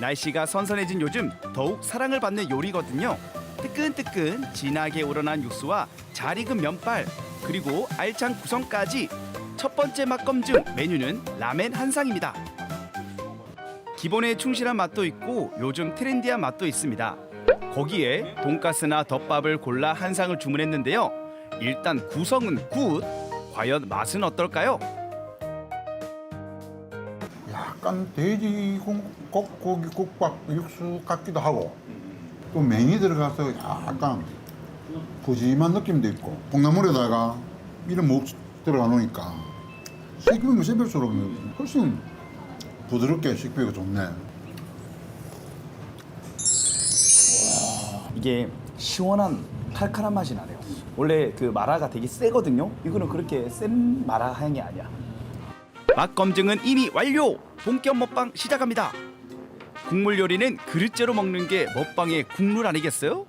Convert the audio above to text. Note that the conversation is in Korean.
날씨가 선선해진 요즘 더욱 사랑을 받는 요리거든요. 뜨끈뜨끈 진하게 우러난 육수와 잘 익은 면발 그리고 알찬 구성까지 첫 번째 맛 검증 메뉴는 라멘 한상입니다. 기본에 충실한 맛도 있고 요즘 트렌디한 맛도 있습니다. 거기에 돈가스나 덮밥을 골라 한상을 주문했는데요. 일단 구성은 굿. 과연 맛은 어떨까요? 약간 돼지 국고기 국밥 육수 같기도 하고 또 맹이 들어가서 약간 푸짐한 느낌도 있고 콩나물에다가 이런 목 들어가 놓으니까 씹으면 씹을수록 훨씬 부드럽게 씹히고 좋네. 이게 시원한 칼칼한 맛이 나네요. 원래 그 마라가 되게 세거든요. 이거는 그렇게 센 마라 향이 아니야. 맛 검증은 이미 완료. 본격 먹방 시작합니다. 국물 요리는 그릇째로 먹는 게 먹방의 국룰 아니겠어요?